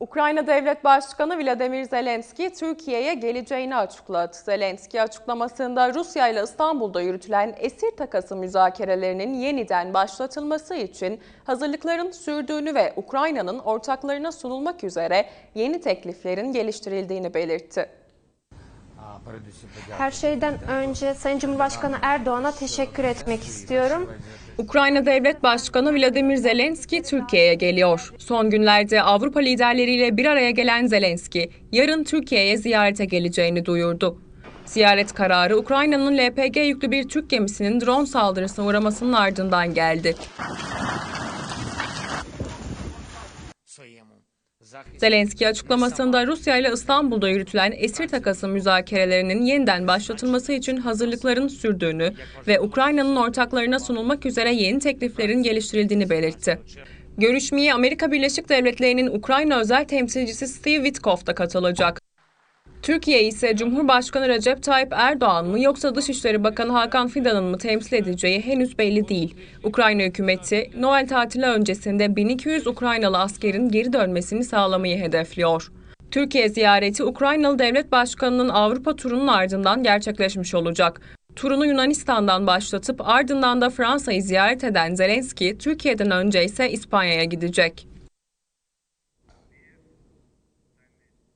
Ukrayna Devlet Başkanı Vladimir Zelenski Türkiye'ye geleceğini açıkladı. Zelenski açıklamasında Rusya ile İstanbul'da yürütülen esir takası müzakerelerinin yeniden başlatılması için hazırlıkların sürdüğünü ve Ukrayna'nın ortaklarına sunulmak üzere yeni tekliflerin geliştirildiğini belirtti. Her şeyden önce Sayın Cumhurbaşkanı Erdoğan'a teşekkür etmek istiyorum. Ukrayna Devlet Başkanı Vladimir Zelenski Türkiye'ye geliyor. Son günlerde Avrupa liderleriyle bir araya gelen Zelenski, yarın Türkiye'ye ziyarete geleceğini duyurdu. Ziyaret kararı Ukrayna'nın LPG yüklü bir Türk gemisinin drone saldırısına uğramasının ardından geldi. Zelenski açıklamasında Rusya ile İstanbul'da yürütülen esir takası müzakerelerinin yeniden başlatılması için hazırlıkların sürdüğünü ve Ukrayna'nın ortaklarına sunulmak üzere yeni tekliflerin geliştirildiğini belirtti. Görüşmeye Amerika Birleşik Devletleri'nin Ukrayna özel temsilcisi Steve Witkoff da katılacak. Türkiye ise Cumhurbaşkanı Recep Tayyip Erdoğan mı yoksa Dışişleri Bakanı Hakan Fidan'ın mı temsil edeceği henüz belli değil. Ukrayna hükümeti Noel tatili öncesinde 1200 Ukraynalı askerin geri dönmesini sağlamayı hedefliyor. Türkiye ziyareti Ukraynalı Devlet Başkanı'nın Avrupa turunun ardından gerçekleşmiş olacak. Turunu Yunanistan'dan başlatıp ardından da Fransa'yı ziyaret eden Zelenski, Türkiye'den önce ise İspanya'ya gidecek.